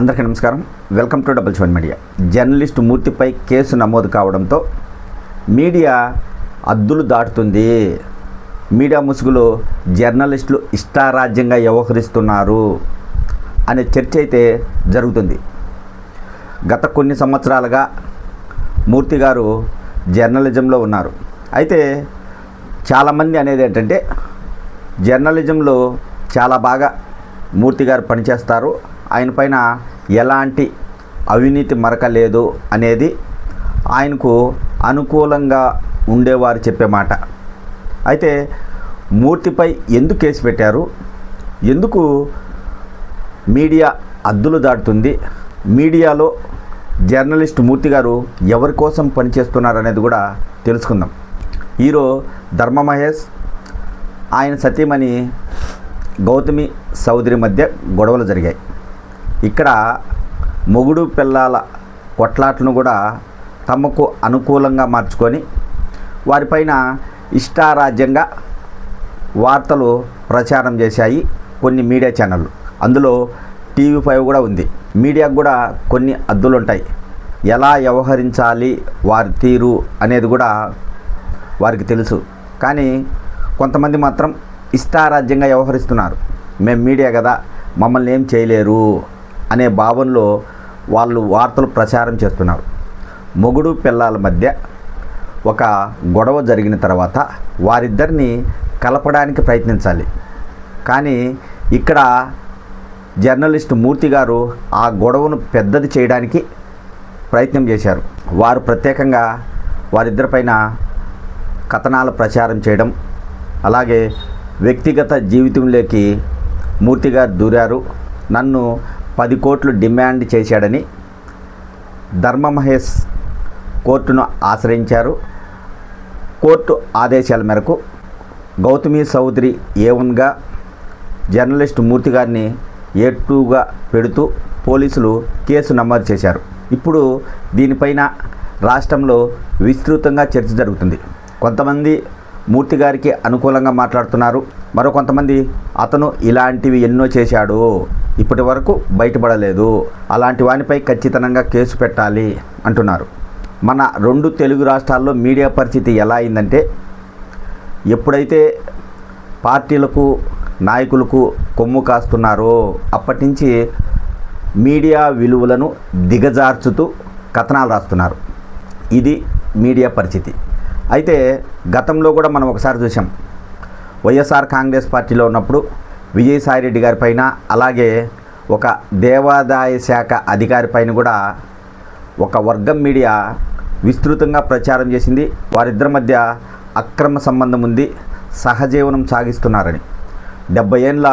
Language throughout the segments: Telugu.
అందరికీ నమస్కారం. Welcome to double seven media. Journalist మూర్తిపై case నమోదు కావడంతో మీడియా అద్దులు దాటుతుంది. మీడియా ముసుగులో జర్నలిస్టులు ఇష్టారాజ్యంగా వ్యవహరిస్తున్నారు అనే చర్చ అయితే జరుగుతుంది. గత కొన్ని సంవత్సరాలుగా మూర్తి గారు జర్నలిజంలో ఉన్నారు. అయితే చాలామంది అనేది ఏంటంటే జర్నలిజంలో చాలా బాగా మూర్తి గారు పనిచేస్తారు. ఆయన పైన ఎలాంటి అవినీతి మరక లేదు అనేది ఆయనకు అనుకూలంగా ఉండేవారు చెప్పే మాట. అయితే మూర్తిపై ఎందుకు కేసు పెట్టారు? ఎందుకు మీడియా అద్దులు దాటుతుంది? మీడియాలో జర్నలిస్ట్ మూర్తి గారు ఎవరి కోసం పనిచేస్తున్నారు అనేది కూడా తెలుసుకుందాం. హీరో ధర్మ మహేష్ ఆయన సతీమణి గౌతమి సౌదరి మధ్య గొడవలు జరిగాయి. ఇక్కడ మొగుడు పిల్లల కొట్లాట్లను కూడా తమకు అనుకూలంగా మార్చుకొని వారిపైన ఇష్టారాజ్యంగా వార్తలు ప్రచారం చేశాయి కొన్ని మీడియా ఛానళ్ళు. అందులో టీవీ ఫైవ్ కూడా ఉంది. మీడియాకు కూడా కొన్ని అద్దులు ఉంటాయి ఎలా వ్యవహరించాలి వారి తీరు అనేది కూడా వారికి తెలుసు. కానీ కొంతమంది మాత్రం ఇష్టారాజ్యంగా వ్యవహరిస్తున్నారు. మేము మీడియా కదా మమ్మల్ని ఏం చేయలేరు అనే భావనలో వాళ్ళు వార్తలు ప్రచారం చేస్తున్నారు. మొగుడు పిల్లల మధ్య ఒక గొడవ జరిగిన తర్వాత వారిద్దరిని కలపడానికి ప్రయత్నించాలి. కానీ ఇక్కడ జర్నలిస్ట్ మూర్తి గారు ఆ గొడవను పెద్దది చేయడానికి ప్రయత్నం చేశారు. వారు ప్రత్యేకంగా వారిద్దరిపైన కథనాలు ప్రచారం చేయడం అలాగే వ్యక్తిగత జీవితంలోకి మూర్తిగా దూరారు. నన్ను పది కోట్లు డిమాండ్ చేశాడని ధర్మ మహేష్ కోర్టును ఆశ్రయించారు. కోర్టు ఆదేశాల మేరకు గౌతమి చౌదరి ఏవన్గా జర్నలిస్ట్ మూర్తి గారిని ఏటూగా పెడుతూ పోలీసులు కేసు నమోదు చేశారు. ఇప్పుడు దీనిపైన రాష్ట్రంలో విస్తృతంగా చర్చ జరుగుతుంది. కొంతమంది మూర్తి గారికి అనుకూలంగా మాట్లాడుతున్నారు. మరో కొంతమంది అతను ఇలాంటివి ఎన్నో చేశాడు. ఇప్పటి వరకు బయటపడలేదు. అలాంటి వానిపై ఖచ్చితంగా కేసు పెట్టాలి అంటున్నారు. మన రెండు తెలుగు రాష్ట్రాల్లో మీడియా పరిస్థితి ఎలా అయిందంటే ఎప్పుడైతే పార్టీలకు నాయకులకు కొమ్ము కాస్తున్నారో అప్పటి నుంచి మీడియా విలువలను దిగజార్చుతూ కథనాలు రాస్తున్నారు. ఇది మీడియా పరిస్థితి. అయితే గతంలో కూడా మనం ఒకసారి చూసాం వైఎస్ఆర్ కాంగ్రెస్ పార్టీలో ఉన్నప్పుడు విజయసాయిరెడ్డి గారి పైన అలాగే ఒక దేవాదాయ శాఖ అధికారి పైన కూడా ఒక వర్గం మీడియా విస్తృతంగా ప్రచారం చేసింది. వారిద్దరి మధ్య అక్రమ సంబంధం ఉంది. సహజీవనం సాగిస్తున్నారని. డెబ్బై ఏండ్ల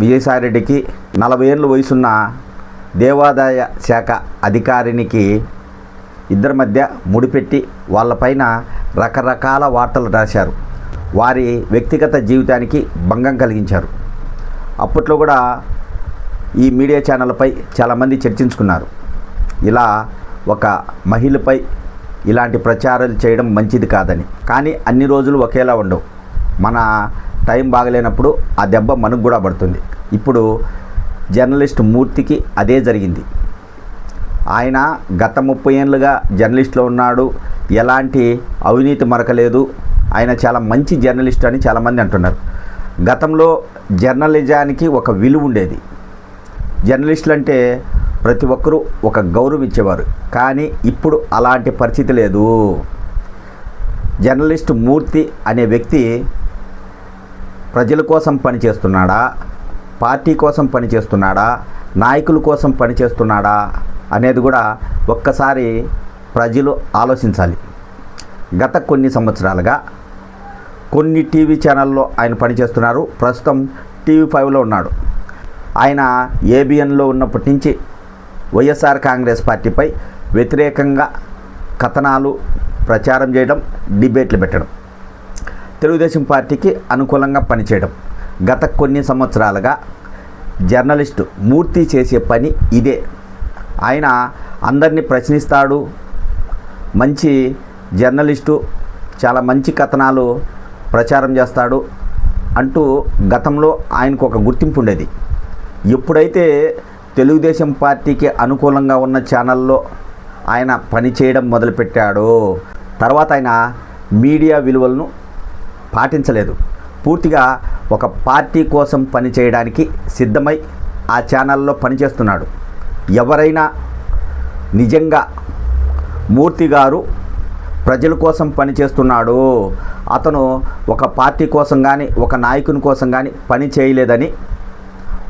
విజయసాయిరెడ్డికి నలభై ఏండ్ల వయసున్న దేవాదాయ శాఖ అధికారినికి ఇద్దరి మధ్య ముడిపెట్టి వాళ్ళపైన రకరకాల వార్తలు రాశారు. వారి వ్యక్తిగత జీవితానికి భంగం కలిగించారు. అప్పట్లో కూడా ఈ మీడియా ఛానళ్ళపై చాలామంది చర్చించుకున్నారు. ఇలా ఒక మహిళపై ఇలాంటి ప్రచారాలు చేయడం మంచిది కాదని. కానీ అన్ని రోజులు ఒకేలా ఉండవు. మన టైం బాగలేనప్పుడు ఆ దెబ్బ మనకు కూడా పడుతుంది. ఇప్పుడు జర్నలిస్ట్ మూర్తికి అదే జరిగింది. ఆయన గత ముప్పై ఏళ్ళుగా జర్నలిస్ట్లో ఉన్నాడు. ఎలాంటి అవినీతి మరకలేదు. ఆయన చాలా మంచి జర్నలిస్ట్ అని చాలామంది అంటున్నారు. గతంలో జర్నలిజానికి ఒక విలువ ఉండేది. జర్నలిస్టులు అంటే ప్రతి ఒక్కరూ ఒక గౌరవం ఇచ్చేవారు కానీ ఇప్పుడు అలాంటి పరిస్థితి లేదు. జర్నలిస్ట్ మూర్తి అనే వ్యక్తి ప్రజల కోసం పనిచేస్తున్నాడా? పార్టీ కోసం పనిచేస్తున్నాడా? నాయకుల కోసం పనిచేస్తున్నాడా? అనేది కూడా ఒక్కసారి ప్రజలు ఆలోచించాలి. గత కొన్ని సంవత్సరాలుగా కొన్ని టీవీ ఛానల్లో ఆయన పనిచేస్తున్నారు. ప్రస్తుతం టీవీ ఫైవ్లో ఉన్నాడు. ఆయన ఏబిఎన్లో ఉన్నప్పటి నుంచి వైఎస్ఆర్ కాంగ్రెస్ పార్టీపై వ్యతిరేకంగా కథనాలు ప్రచారం చేయడం డిబేట్లు పెట్టడం తెలుగుదేశం పార్టీకి అనుకూలంగా పనిచేయడం గత కొన్ని సంవత్సరాలుగా జర్నలిస్టు మూర్తి చేసే పని ఇదే. ఆయన అందరినీ ప్రశ్నిస్తాడు. మంచి జర్నలిస్టు చాలా మంచి కథనాలు ప్రచారం చేస్తాడు అంటూ గతంలో ఆయనకు ఒక గుర్తింపు ఉండేది. ఎప్పుడైతే తెలుగుదేశం పార్టీకి అనుకూలంగా ఉన్న ఛానల్లో ఆయన పనిచేయడం మొదలుపెట్టాడో తర్వాత ఆయన మీడియా విలువలను పాటించలేదు. పూర్తిగా ఒక పార్టీ కోసం పనిచేయడానికి సిద్ధమై ఆ ఛానల్లో పనిచేస్తున్నాడు ఎవరైనా నిజంగా మూర్తి గారు ప్రజల కోసం పనిచేస్తున్నాడు. అతను ఒక పార్టీ కోసం కానీ ఒక నాయకుని కోసం కానీ పని చేయలేదని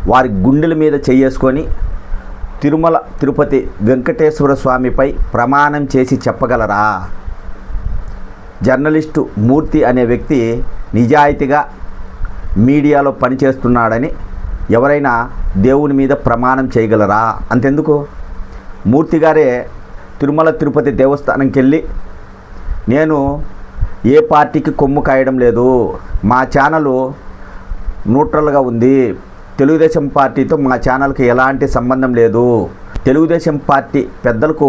వారి గుండెల మీద చేసుకొని తిరుమల తిరుపతి వెంకటేశ్వర స్వామిపై ప్రమాణం చేసి చెప్పగలరా? జర్నలిస్టు మూర్తి అనే వ్యక్తి నిజాయితీగా మీడియాలో పనిచేస్తున్నాడని ఎవరైనా దేవుని మీద ప్రమాణం చేయగలరా? అంతెందుకు? మూర్తి గారే తిరుమల తిరుపతి దేవస్థానంకి వెళ్ళి నేను ఏ పార్టీకి కొమ్ము కాయడం లేదు. మా ఛానల్ న్యూట్రల్గా ఉంది. తెలుగుదేశం పార్టీతో మా ఛానల్కి ఎలాంటి సంబంధం లేదు. తెలుగుదేశం పార్టీ పెద్దలకు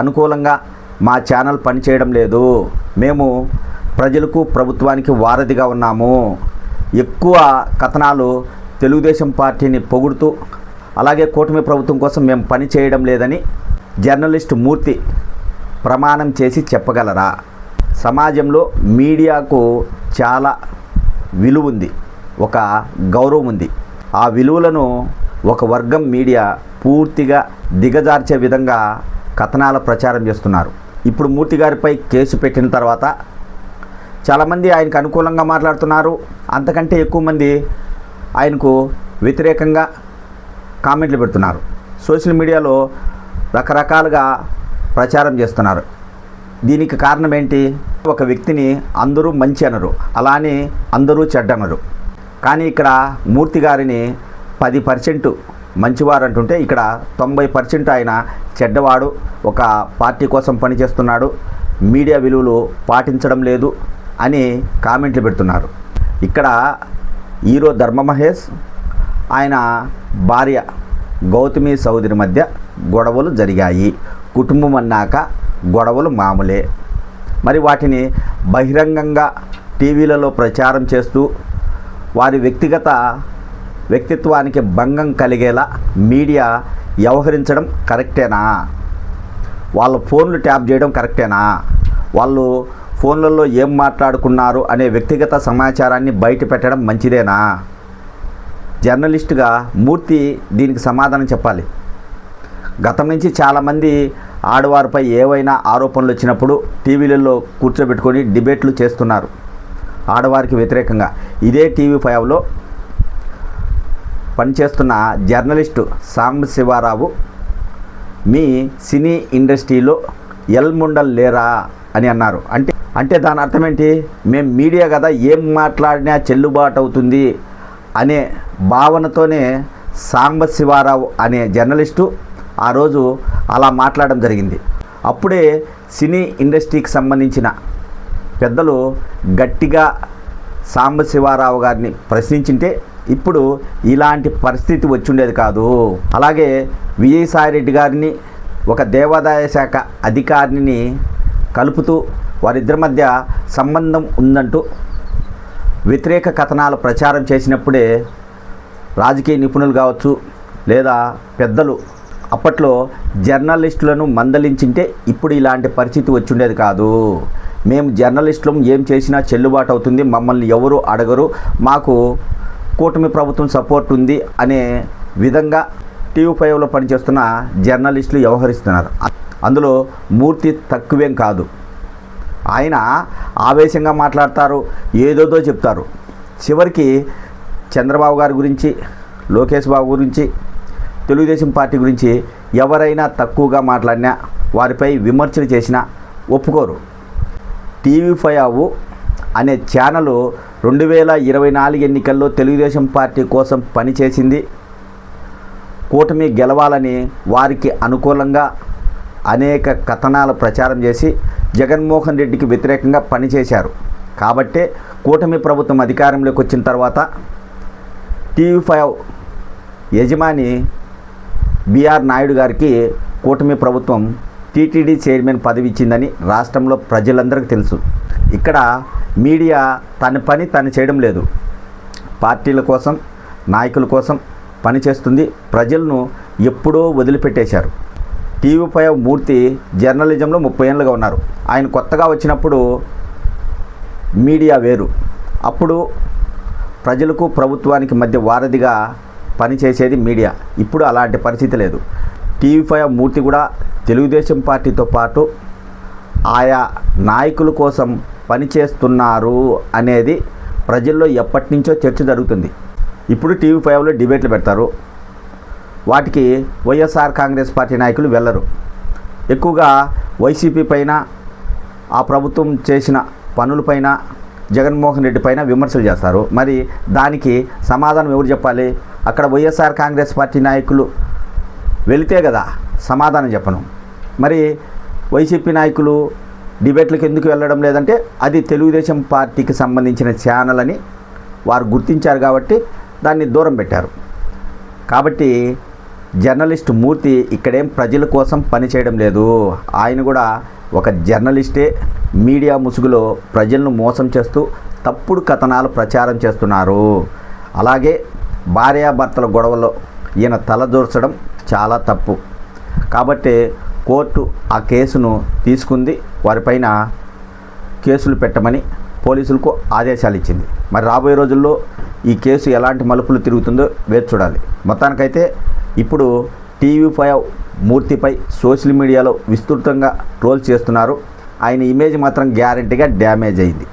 అనుకూలంగా మా ఛానల్ పనిచేయడం లేదు. మేము ప్రజలకు ప్రభుత్వానికి వారధిగా ఉన్నాము. ఎక్కువ కథనాలు తెలుగుదేశం పార్టీని పొగుడుతూ అలాగే కూటమి ప్రభుత్వం కోసం మేము పని చేయడం లేదని జర్నలిస్ట్ మూర్తి ప్రమాణం చేసి చెప్పగలరా? సమాజంలో మీడియాకు చాలా విలువ ఉంది ఒక గౌరవం ఉంది ఆ విలువలను ఒక వర్గం మీడియా పూర్తిగా దిగజార్చే విధంగా కథనాల ప్రచారం చేస్తున్నారు. ఇప్పుడు మూర్తి గారిపై కేసు పెట్టిన తర్వాత చాలామంది ఆయనకు అనుకూలంగా మాట్లాడుతున్నారు. అంతకంటే ఎక్కువ మంది ఆయనకు వ్యతిరేకంగా కామెంట్లు పెడుతున్నారు. సోషల్ మీడియాలో రకరకాలుగా ప్రచారం చేస్తున్నారు. దీనికి కారణం ఏంటి? ఒక వ్యక్తిని అందరూ మంచి అనరు అలానే అందరూ చెడ్డ అనరు. కానీ ఇక్కడ మూర్తి గారిని పది పర్సెంట్ మంచివారు అంటుంటే ఇక్కడ తొంభై పర్సెంట్ ఆయన చెడ్డవాడు ఒక పార్టీ కోసం పనిచేస్తున్నాడు మీడియా విలువలు పాటించడం లేదు అని కామెంట్లు పెడుతున్నారు. ఇక్కడ హీరో ధర్మ మహేష్ ఆయన భార్య గౌతమి సౌదరి మధ్య గొడవలు జరిగాయి. కుటుంబం అన్నాక గొడవలు మామూలే. మరి వాటిని బహిరంగంగా టీవీలలో ప్రచారం చేస్తూ వారి వ్యక్తిగత వ్యక్తిత్వానికి భంగం కలిగేలా మీడియా వ్యవహరించడం కరెక్టేనా? వాళ్ళ ఫోన్లు ట్యాప్ చేయడం కరెక్టేనా? వాళ్ళు ఫోన్లలో ఏం మాట్లాడుకున్నారు అనే వ్యక్తిగత సమాచారాన్ని బయట పెట్టడం మంచిదేనా? జర్నలిస్టుగా మూర్తి దీనికి సమాధానం చెప్పాలి. గతం నుంచి చాలామంది ఆడవారిపై ఏవైనా ఆరోపణలు వచ్చినప్పుడు టీవీలలో కూర్చోబెట్టుకొని డిబేట్లు చేస్తున్నారు. ఆడవారికి వ్యతిరేకంగా. ఇదే టీవీ ఫైవ్లో పనిచేస్తున్న జర్నలిస్టు సాంబశివారావు మీ సినీ ఇండస్ట్రీలో ఎల్ముండల్ లేరా అని అన్నారు. అంటే అంటే దాని అర్థం ఏంటి మేము మీడియా కదా ఏం మాట్లాడినా చెల్లుబాటు అవుతుంది అనే భావనతోనే సాంబశివారావు అనే జర్నలిస్టు ఆ రోజు అలా మాట్లాడడం జరిగింది. అప్పుడే సినీ ఇండస్ట్రీకి సంబంధించిన పెద్దలు గట్టిగా సాంబశివారావు గారిని ప్రశ్నించింటే ఇప్పుడు ఇలాంటి పరిస్థితి వచ్చిండేది కాదు. అలాగే విజయసాయిరెడ్డి గారిని ఒక దేవాదాయ శాఖ అధికారిని కలుపుతూ వారిద్దరి మధ్య సంబంధం ఉందంటూ వ్యతిరేక కథనాలు ప్రచారం చేసినప్పుడే రాజకీయ నిపుణులు కావచ్చు లేదా పెద్దలు అప్పట్లో జర్నలిస్టులను మందలించింటే ఇప్పుడు ఇలాంటి పరిస్థితి వచ్చిండేది కాదు. మేము జర్నలిస్టులం ఏం చేసినా చెల్లుబాటు అవుతుంది మమ్మల్ని ఎవరు అడగరు మాకు కూటమి ప్రభుత్వం సపోర్ట్ ఉంది అనే విధంగా టీవీ ఫైవ్లో పనిచేస్తున్న జర్నలిస్టులు వ్యవహరిస్తున్నారు. అందులో మూర్తి తక్కువేం కాదు. ఆయన ఆవేశంగా మాట్లాడతారు ఏదోదో చెప్తారు. చివరికి చంద్రబాబు గారి గురించి లోకేష్ బాబు గురించి తెలుగుదేశం పార్టీ గురించి ఎవరైనా తక్కువగా మాట్లాడినా వారిపై విమర్శలు చేసినా ఒప్పుకోరు. టీవీ ఫైవ్ అనే ఛానల్ రెండు వేల ఇరవై నాలుగు ఎన్నికల్లో తెలుగుదేశం పార్టీ కోసం పనిచేసింది. కూటమి గెలవాలని వారికి అనుకూలంగా అనేక కథనాల ప్రచారం చేసి జగన్మోహన్ రెడ్డికి వ్యతిరేకంగా పనిచేశారు. కాబట్టే కూటమి ప్రభుత్వం అధికారంలోకి వచ్చిన తర్వాత టీవీ ఫైవ్ యజమాని బీఆర్ నాయుడు గారికి కూటమి ప్రభుత్వం టీటీడీ చైర్మన్ పదవి ఇచ్చిందని రాష్ట్రంలో ప్రజలందరికీ తెలుసు. ఇక్కడ మీడియా తన పని తను చేయడం లేదు. పార్టీల కోసం నాయకుల కోసం పనిచేస్తుంది ప్రజలను ఎప్పుడో వదిలిపెట్టేశారు. టీవీపై మూర్తి జర్నలిజంలో ముప్పై ఏళ్ళుగా ఉన్నారు. ఆయన కొత్తగా వచ్చినప్పుడు మీడియా వేరు. అప్పుడు ప్రజలకు ప్రభుత్వానికి మధ్య వారధిగా పనిచేసేది మీడియా. ఇప్పుడు అలాంటి పరిస్థితి లేదు. టీవీ ఫైవ్ మూర్తి కూడా తెలుగుదేశం పార్టీతో పాటు ఆయా నాయకుల కోసం పనిచేస్తున్నారు అనేది ప్రజల్లో ఎప్పటి నుంచో చర్చ జరుగుతుంది. ఇప్పుడు టీవీ ఫైవ్లో డిబేట్లు పెడతారు. వాటికి వైఎస్ఆర్ కాంగ్రెస్ పార్టీ నాయకులు వెళ్ళరు. ఎక్కువగా వైసీపీ పైన ఆ ప్రభుత్వం చేసిన పనులపైన జగన్మోహన్ రెడ్డి పైన విమర్శలు చేస్తారు. మరి దానికి సమాధానం ఎవరు చెప్పాలి? అక్కడ వైఎస్ఆర్ కాంగ్రెస్ పార్టీ నాయకులు వెళితే కదా సమాధానం చెప్పను. మరి వైసీపీ నాయకులు డిబేట్లకు ఎందుకు వెళ్ళడం లేదంటే అది తెలుగుదేశం పార్టీకి సంబంధించిన ఛానల్ అని వారు గుర్తించారు కాబట్టి దాన్ని దూరం పెట్టారు. కాబట్టి జర్నలిస్ట్ మూర్తి ఇక్కడేం ప్రజల కోసం పనిచేయడం లేదు. ఆయన కూడా ఒక జర్నలిస్టే మీడియా ముసుగులో ప్రజలను మోసం చేస్తూ తప్పుడు కథనాలు ప్రచారం చేస్తున్నారు. అలాగే భార్యాభర్తల గొడవలో ఈయన తలదూర్చడం చాలా తప్పు. కాబట్టి కోర్టు ఆ కేసును తీసుకుంది. వారిపైన కేసులు పెట్టమని పోలీసులకు ఆదేశాలు ఇచ్చింది మరి రాబోయే రోజుల్లో ఈ కేసు ఎలాంటి మలుపులు తిరుగుతుందో వేచి చూడాలి. మొత్తానికైతే ఇప్పుడు టీవీ ఫైవ్ మూర్తిపై సోషల్ మీడియాలో విస్తృతంగా ట్రోల్ చేస్తున్నారు. ఆయన ఇమేజ్ మాత్రం గ్యారంటీగా డ్యామేజ్ అయింది.